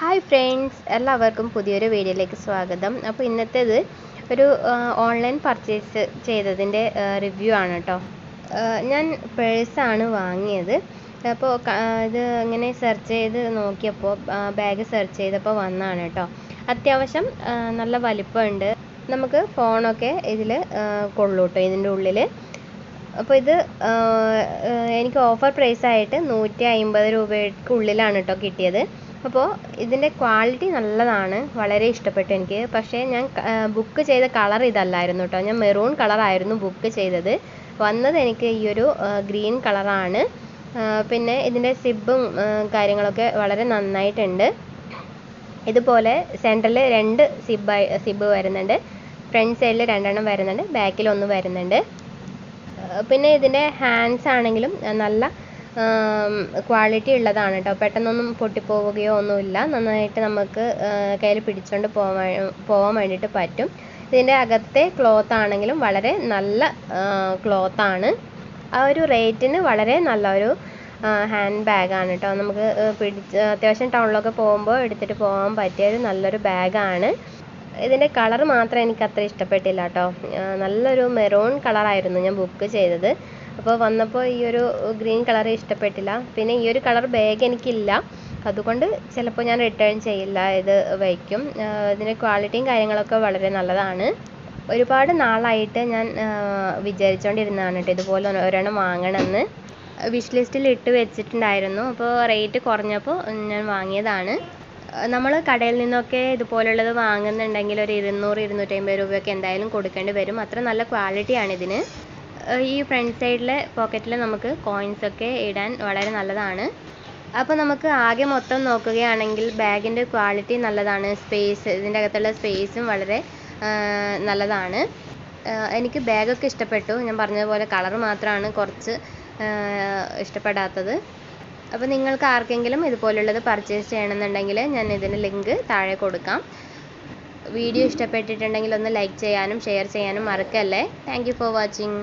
Hi friends എല്ലാവർക്കും പുതിയൊരു വീഡിയോയിലേക്ക് സ്വാഗതം. അപ്പോൾ ഇന്നത്തേത് ഒരു ഓൺലൈൻ പർച്ചേസ് ചെയ്തതിന്റെ റിവ്യൂ ആണ് കേട്ടോ ഞാൻ പേഴ്സാണ് വാങ്ങിയത്. അപ്പോൾ ഇത് ഇങ്ങനെ സെർച്ച് ചെയ്ത് നോക്കിയപ്പോൾ ബാഗ് സെർച്ച് ചെയ്തപ്പോൾ വന്നതാണ് കേട്ടോ അത്യാവശ്യം നല്ല വലിപ്പമുണ്ട്. നമുക്ക് ഫോണൊക്കെ ഇതിൽ കൊള്ളൂ കേട്ടോ ഇതിന്റെ ഉള്ളിൽ അപ്പോൾ ഇത് എനിക്ക് ഓഫർ പ്രൈസായിട്ട് നൂറ്റി അമ്പത് രൂപയ്ക്കുള്ളിലാണ് കേട്ടോ കിട്ടിയത്. അപ്പോൾ ഇതിന്റെ ക്വാളിറ്റി നല്ലതാണ്. വളരെ ഇഷ്ടപ്പെട്ടു എനിക്ക്. പക്ഷേ ഞാൻ ബുക്ക് ചെയ്ത കളർ ഇതല്ലായിരുന്നു കേട്ടോ ഞാൻ മെറൂൺ കളറായിരുന്നു ബുക്ക് ചെയ്തത്. വന്നത് എനിക്ക് ഈ ഒരു ഗ്രീൻ കളറാണ് പിന്നെ ഇതിന്റെ സിബും കാര്യങ്ങളൊക്കെ വളരെ നന്നായിട്ടുണ്ട്. ഇതുപോലെ സെന്ററിൽ രണ്ട് സിബ് സിബ് വരുന്നുണ്ട്. ഫ്രണ്ട് സൈഡിൽ രണ്ടെണ്ണം വരുന്നുണ്ട്. ബാക്കിൽ ഒന്ന് വരുന്നുണ്ട്. പിന്നെ ഇതിന്റെ ഹാൻഡ്സ് ആണെങ്കിലും നല്ല ക്വാളിറ്റി ഉള്ളതാണ് കേട്ടോ പെട്ടെന്നൊന്നും പൊട്ടിപ്പോവുകയോ ഒന്നുമില്ല. നന്നായിട്ട് നമുക്ക് കയ്യിൽ പിടിച്ചുകൊണ്ട് പോവാൻ പോകാൻ വേണ്ടിയിട്ട് പറ്റും. ഇതിന്റെ അകത്തെ ക്ലോത്ത് ആണെങ്കിലും വളരെ നല്ല ക്ലോത്താണ് ആ ഒരു റേറ്റിന് വളരെ നല്ലൊരു ഹാൻഡ് ബാഗാണ് കേട്ടോ നമുക്ക് പിടിച്ച് അത്യാവശ്യം ടൗണിലൊക്കെ പോകുമ്പോൾ എടുത്തിട്ട് പോകാൻ പറ്റിയ ഒരു നല്ലൊരു ബാഗാണ് ഇതിന്റെ കളർ മാത്രം എനിക്ക് അത്ര ഇഷ്ടപ്പെട്ടില്ല കേട്ടോ. നല്ലൊരു മെറൂൺ കളറായിരുന്നു ഞാൻ ബുക്ക് ചെയ്തത്. അപ്പോൾ വന്നപ്പോൾ ഈ ഒരു ഗ്രീൻ കളർ ഇഷ്ടപ്പെട്ടില്ല. പിന്നെ ഈ ഒരു കളർ ബാഗ് എനിക്കില്ല. അതുകൊണ്ട് ചിലപ്പോൾ ഞാൻ റിട്ടേൺ ചെയ്യില്ല ഇത് വയ്ക്കും. ഇതിന്റെ ക്വാളിറ്റിയും കാര്യങ്ങളൊക്കെ വളരെ നല്ലതാണ്. ഒരുപാട് നാളായിട്ട് ഞാൻ വിചാരിച്ചുകൊണ്ടിരുന്നതാണ് കേട്ടോ ഇതുപോലെ ഒരെണ്ണം വാങ്ങണമെന്ന്. വിഷ് ലിസ്റ്റിൽ ഇട്ട് വെച്ചിട്ടുണ്ടായിരുന്നു. അപ്പോൾ റേറ്റ് കുറഞ്ഞപ്പോൾ ഞാൻ വാങ്ങിയതാണ്. നമ്മൾ കടയിൽ നിന്നൊക്കെ ഇതുപോലുള്ളത് വാങ്ങുന്നുണ്ടെങ്കിൽ ഒരു ഇരുന്നൂറ് ഇരുന്നൂറ്റമ്പത് രൂപയൊക്കെ എന്തായാലും കൊടുക്കേണ്ടി വരും. അത്ര നല്ല ക്വാളിറ്റിയാണ് ഇതിന്. ഈ ഫ്രണ്ട് സൈഡിലെ പോക്കറ്റിൽ നമുക്ക് കോയിൻസ് ഒക്കെ ഇടാൻ വളരെ നല്ലതാണ്. അപ്പോൾ നമുക്ക് ആകെ മൊത്തം നോക്കുകയാണെങ്കിൽ ബാഗിന്റെ ക്വാളിറ്റി നല്ലതാണ്. സ്പേസ് ഇതിന്റെ അകത്തുള്ള സ്പേസും വളരെ നല്ലതാണ്. എനിക്ക് ബാഗൊക്കെ ഇഷ്ടപ്പെട്ടു. ഞാൻ പറഞ്ഞതുപോലെ കളർ മാത്രമാണ് കുറച്ച് ഇഷ്ടപ്പെടാത്തത്. അപ്പോൾ നിങ്ങൾക്ക് ആർക്കെങ്കിലും ഇതുപോലുള്ളത് പർച്ചേസ് ചെയ്യണമെന്നുണ്ടെങ്കിൽ ഞാൻ ഇതിന് ലിങ്ക് താഴെ കൊടുക്കാം. വീഡിയോ ഇഷ്ടപ്പെട്ടിട്ടുണ്ടെങ്കിൽ ഒന്ന് ലൈക്ക് ചെയ്യാനും ഷെയർ ചെയ്യാനും മറക്കല്ലേ. Thank for watching